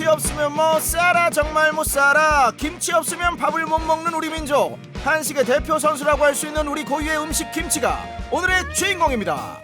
김치 없으면 못 살아 정말 못 살아. 김치 없으면 밥을 못 먹는 우리 민족. 한식의 대표 선수라고 할 수 있는 우리 고유의 음식 김치가 오늘의 주인공입니다.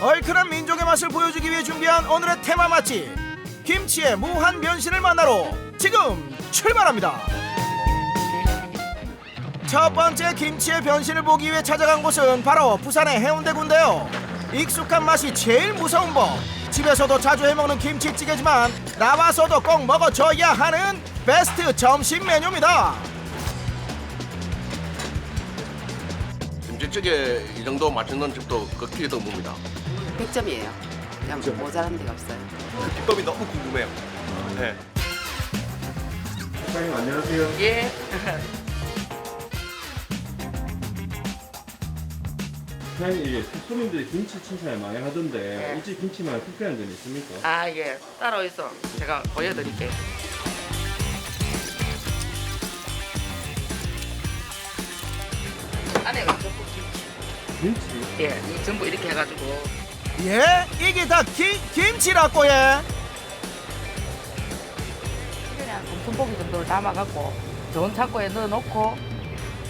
얼큰한 민족의 맛을 보여주기 위해 준비한 오늘의 테마 맛집. 김치의 무한 변신을 만나러 지금 출발합니다. 첫 번째 김치의 변신을 보기 위해 찾아간 곳은 바로 부산의 해운대구인데요. 익숙한 맛이 제일 무서운 법. 집에서도 자주 해먹는 김치찌개지만 나와서도 꼭 먹어줘야 하는 베스트 점심 메뉴입니다. 김치찌개 이 정도 맛있는 집도 극히 드뭅니다. 100점이에요. 그냥 모자란 데가 없어요. 그 비법이 너무 궁금해요. 네. 사장님 안녕하세요. 예. 사장님 이게 손님들이 김치 칭찬을 많이 하던데 네. 이집 김치만 특별한 점이 있습니까? 아, 예. 따로 있어. 제가 보여드릴게요. 안에가 전부 김치. 김치? 예, 이 전부 이렇게 해가지고 예? 이게 다 기, 김치라고 예? 그냥 군포기 정도를 담아갖고 좋은 창고에 넣어놓고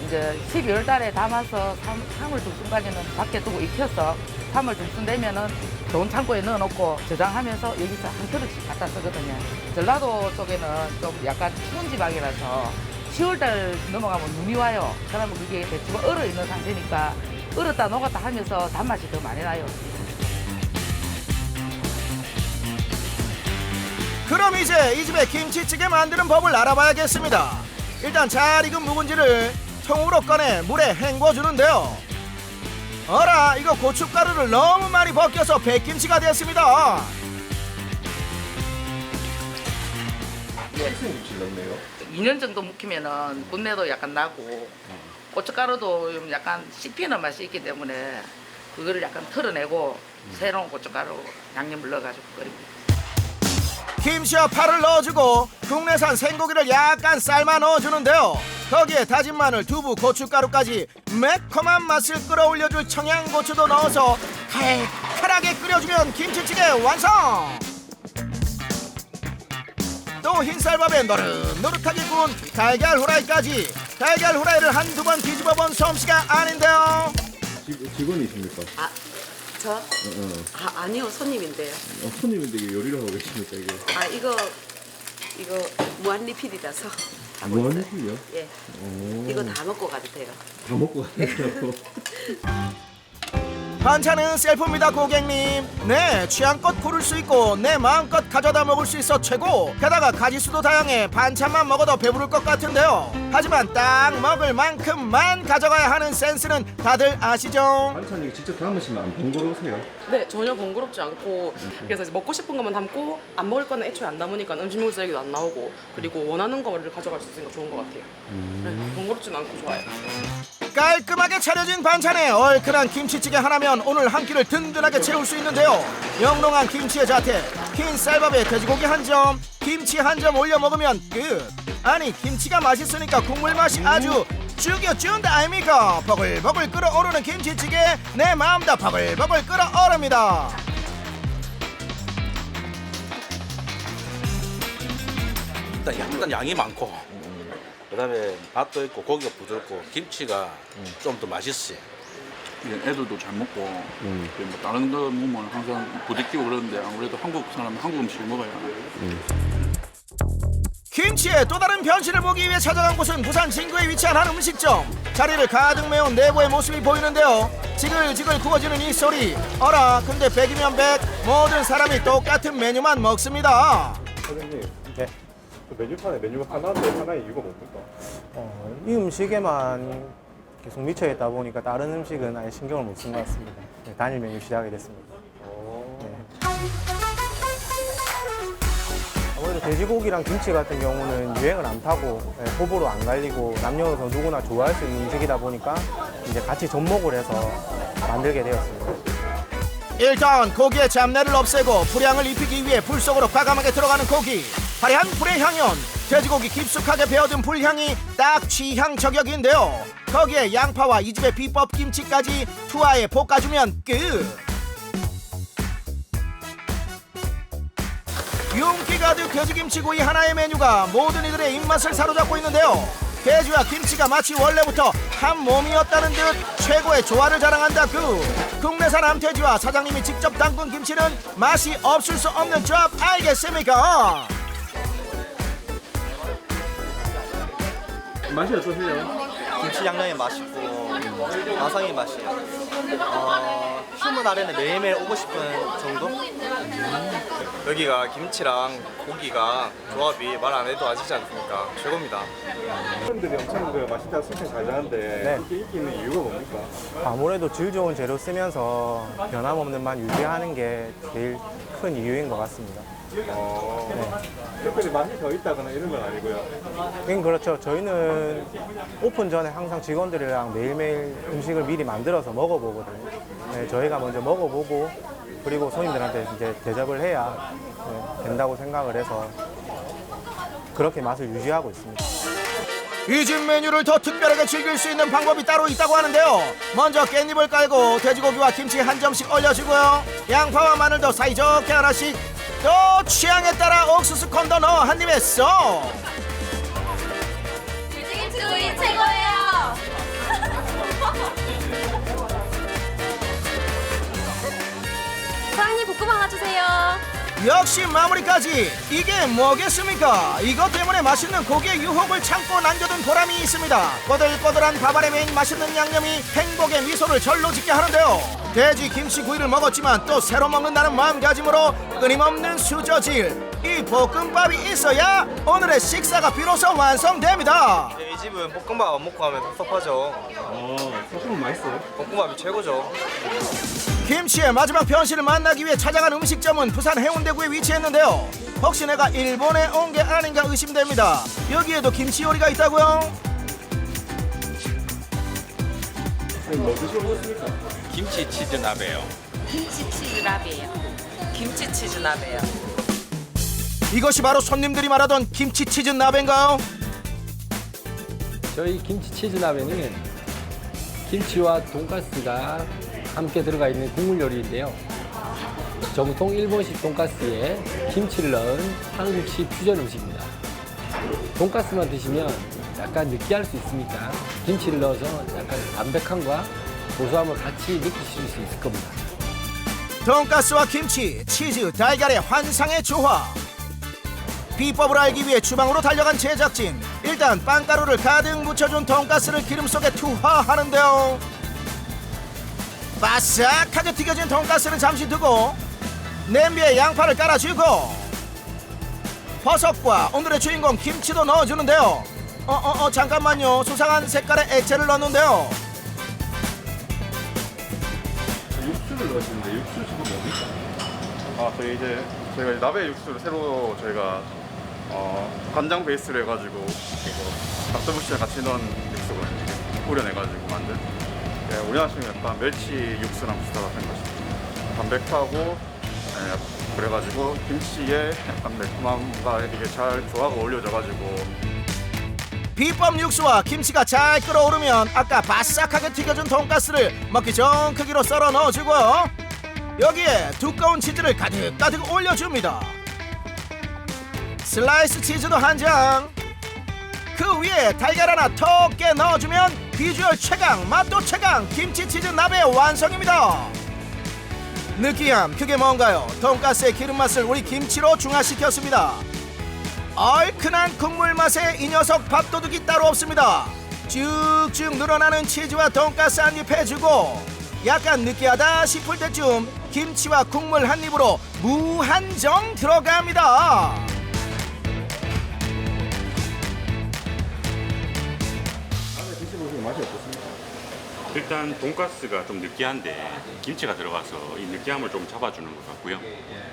이제 12월 달에 담아서 3, 3월 중순까지는 밖에 두고 익혀서 3월 중순 되면은 좋은 창고에 넣어놓고 저장하면서 여기서 한 그릇씩 갖다 쓰거든요. 전라도 쪽에는 좀 약간 추운 지방이라서 10월 달 넘어가면 눈이 와요. 그러면 그게 대추가 얼어 있는 상태니까 얼었다 녹았다 하면서 단맛이 더 많이 나요. 그럼 이제 이 집의 김치찌개 만드는 법을 알아봐야겠습니다. 일단 잘 익은 묵은지를 통으로 꺼내 물에 헹궈주는데요. 어라 이거 고춧가루를 너무 많이 벗겨서 백김치가 넣네요. 2년 정도 묵히면은 분내도 약간 나고 고춧가루도 좀 약간 씹히는 맛이 있기 때문에 그거를 약간 털어내고 새로운 고춧가루 양념을 넣어가지고 끓입니다. 김치와 파를 넣어주고 국내산 생고기를 약간 삶아 넣어주는데요. 거기에 다진 마늘, 두부, 고춧가루까지 매콤한 맛을 끌어올려줄 청양고추도 넣어서 칼칼하게 끓여주면 김치찌개 완성! 또 흰쌀밥에 노릇노릇하게 구운 달걀 후라이까지 달걀 후라이를 한두 번 뒤집어 본 솜씨가 아닌데요. 직, 직원이십니까? 아, 저? 어, 어. 아, 아니요, 손님인데요. 어, 손님인데 이게 요리를 하고 계십니까 이게? 아, 이거, 이거 무한 리필이라서. 하고 무한 있어요. 리필이요? 예. 오. 이거 다 먹고 가도 돼요. 다 먹고 가요. 반찬은 셀프입니다 고객님 네 취향껏 고를 수 있고 내 마음껏 가져다 먹을 수 있어 최고 게다가 가지수도 다양해 반찬만 먹어도 배부를 것 같은데요 하지만 딱 먹을 만큼만 가져가야 하는 센스는 다들 아시죠? 반찬 이거 직접 담으시면 안 번거로우세요? 네, 전혀 번거롭지 않고 그래서 이제 먹고 싶은 것만 담고 안 먹을 거는 애초에 안 담으니까 음식물 쓰레기도 안 나오고 그리고 원하는 거를 가져갈 수 있으니까 좋은 것 같아요. 네, 번거롭진 않고 좋아요. 깔끔하게 차려진 반찬에 얼큰한 김치찌개 하나면 오늘 한 끼를 든든하게 채울 수 있는데요. 영롱한 김치의 자태 흰 쌀밥에 돼지고기 한 점 김치 한 점 올려 먹으면 끝. 아니 김치가 맛있으니까 국물 맛이 아주 죽여준다 아닙니까? 버글버글 끓어오르는 김치찌개 내 마음 다 버글버글 끓어오릅니다. 일단, 양이 많고 그다음에 맛도 있고 고기가 부드럽고 김치가 좀 더 맛있어요. 이제 애들도 잘 먹고 이제 뭐 다른 데 먹으면 항상 부대끼고 그러는데 아무래도 한국 사람은 한국 음식을 먹어야 김치의 또 다른 변신을 보기 위해 찾아간 곳은 부산 진구에 위치한 한 음식점. 자리를 가득 메운 내부의 모습이 보이는데요. 지글지글 구워지는 이 소리. 어라 근데 백이면 백. 모든 사람이 똑같은 메뉴만 먹습니다. 사장님. 네. 그 메뉴판에 메뉴가 하나인데 하나의 이유가 뭡니까? 어, 이 음식에만 계속 미쳐 있다 보니까 다른 음식은 아예 신경을 못 쓴 것 같습니다. 네, 단일 메뉴 시작이 됐습니다. 네. 아무래도 돼지고기랑 김치 같은 경우는 유행을 안 타고 네, 호불호 안 갈리고 남녀노소 누구나 좋아할 수 있는 음식이다 보니까 이제 같이 접목을 해서 만들게 되었습니다. 일단 고기의 잡내를 없애고 불향을 입히기 위해 불 속으로 과감하게 들어가는 고기 화려한 불의 향연 돼지고기 깊숙하게 배어든 불향이 딱 취향 저격인데요 거기에 양파와 이 집의 비법 김치까지 투하에 볶아주면 끝 윤기가 가득 돼지김치구이 하나의 메뉴가 모든 이들의 입맛을 사로잡고 있는데요. 돼지와 김치가 마치 원래부터 한 몸이었다는 듯 최고의 조화를 자랑한다 그 국내산 암돼지와 사장님이 직접 담근 김치는 맛이 없을 수 없는 조합 알겠습니까? 맛이 어떠세요? 김치 양념이 맛있고 마성이 맛이에요. 어, 휴무 날에는 매일매일 오고 싶은 정도? 여기가 김치랑 고기가 조합이 말 안 해도 아시지 않습니까? 최고입니다. 사람들이 엄청 그 맛있다고 칭찬 잘 하는데 네. 이렇게 인기 있는 이유가 뭡니까? 아무래도 질 좋은 재료 쓰면서 변함없는 맛 유지하는 게 제일 큰 이유인 것 같습니다. 어, 특별히 맛이 더 있다거나 이런 건 아니고요. 음, 그렇죠. 저희는 오픈 전에 항상 직원들이랑 매일매일 음식을 미리 만들어서 먹어보거든요. 네, 저희가 먼저 먹어보고 그리고 손님들한테 이제 대접을 해야 네, 된다고 생각을 해서 그렇게 맛을 유지하고 있습니다. 이 집 메뉴를 더 특별하게 즐길 수 있는 방법이 따로 있다고 하는데요. 먼저 깻잎을 깔고 돼지고기와 김치 한 점씩 올려주고요. 양파와 마늘도 사이좋게 하나씩 또 취향에 따라 옥수수 콘도 넣어 한 입에 쏙. 돼지김치 구이 최고예요. 사장님 볶음 하나 주세요. 역시 마무리까지 이게 뭐겠습니까? 이것 때문에 맛있는 고기의 유혹을 참고 남겨둔 보람이 있습니다. 꼬들꼬들한 밥알에 메인 맛있는 양념이 행복의 미소를 절로 짓게 하는데요. 돼지 김치구이를 먹었지만 또 새로 먹는다는 마음가짐으로 끊임없는 수저질. 이 볶음밥이 있어야 오늘의 식사가 비로소 완성됩니다. 이 집은 볶음밥 안 먹고 하면 섭섭하죠. 어, 소금은 맛있어요? 볶음밥이 최고죠. 김치의 마지막 변신을 만나기 위해 찾아간 음식점은 부산 해운대구에 위치했는데요. 혹시 내가 일본에 온 게 아닌가 의심됩니다. 여기에도 김치 요리가 있다고요? 뭐 드시고 오셨습니까? 김치 치즈 나베요. 김치 치즈 라비예요. 김치 치즈 나베요. 이것이 바로 손님들이 말하던 김치 치즈 나베인가요? 저희 김치 치즈 나베는 김치와 돈가스가 함께 들어가 있는 국물 요리인데요. 정통 일본식 돈가스에 김치를 넣은 한국식 퓨전 음식입니다. 돈가스만 드시면 약간 느끼할 수 있으니까 김치를 넣어서 약간 담백함과 고소함을 같이 느끼실 수 있을 겁니다. 돈가스와 김치, 치즈, 달걀의 환상의 조화. 비법을 알기 위해 주방으로 달려간 제작진. 일단 빵가루를 가득 묻혀준 돈가스를 기름 속에 투하하는데요. 바삭하게 튀겨진 돈가스는 잠시 두고 냄비에 양파를 깔아주고 버섯과 오늘의 주인공 김치도 넣어주는데요. 어어 어 잠깐만요. 수상한 색깔의 액체를 넣는데요. 육수를 넣으시는데 육수 지금 뭡니까? 아, 저희 이제 저희가 이제 나베 육수를 새로 저희가 어, 간장 베이스로 해가지고 이거 닭도부시에 같이 넣은 육수거든요. 우려내가지고 만든. 예, 우려하시면 약간 멸치 육수랑 비슷하다고 생각하시면 담백하고 예, 그래가지고 김치에 약간 매콤함과 이게 잘 조화가 어울려져가지고 비법 육수와 김치가 잘 끓어오르면 아까 바삭하게 튀겨준 돈가스를 먹기 좋은 크기로 썰어 넣어주고요. 여기에 두꺼운 치즈를 가득 가득 올려줍니다. 슬라이스 치즈도 한 장. 그 위에 달걀 하나 톡깨 넣어주면 비주얼 최강, 맛도 최강 김치 치즈 나베 완성입니다. 느끼함 그게 뭔가요? 돈가스의 기름 맛을 우리 김치로 중화시켰습니다. 얼큰한 국물 맛에 이 녀석 밥도둑이 따로 없습니다. 쭉쭉 늘어나는 치즈와 돈가스 한 입 해주고 약간 느끼하다 싶을 때쯤 김치와 국물 한 입으로 무한정 들어갑니다. 일단 돈가스가 좀 느끼한데 김치가 들어가서 이 느끼함을 좀 잡아주는 것 같고요.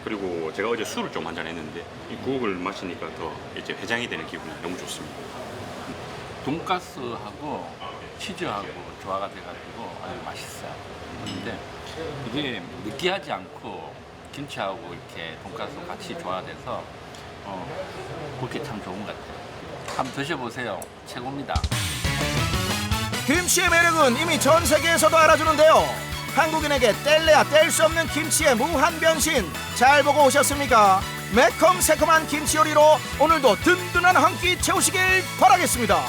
그리고 제가 어제 술을 좀 한잔 했는데 이 국을 마시니까 더 이제 회장이 되는 기분이 너무 좋습니다. 돈가스하고 치즈하고 조화가 돼가지고 아주 맛있어요. 근데 이게 느끼하지 않고 김치하고 이렇게 돈가스 같이 조화돼서 어, 그게 참 좋은 것 같아요. 한번 드셔보세요. 최고입니다. 김치의 매력은 이미 전 세계에서도 알아주는데요. 한국인에게 뗄래야 뗄 수 없는 김치의 무한 변신 잘 보고 오셨습니까? 매콤 새콤한 김치 요리로 오늘도 든든한 한 끼 채우시길 바라겠습니다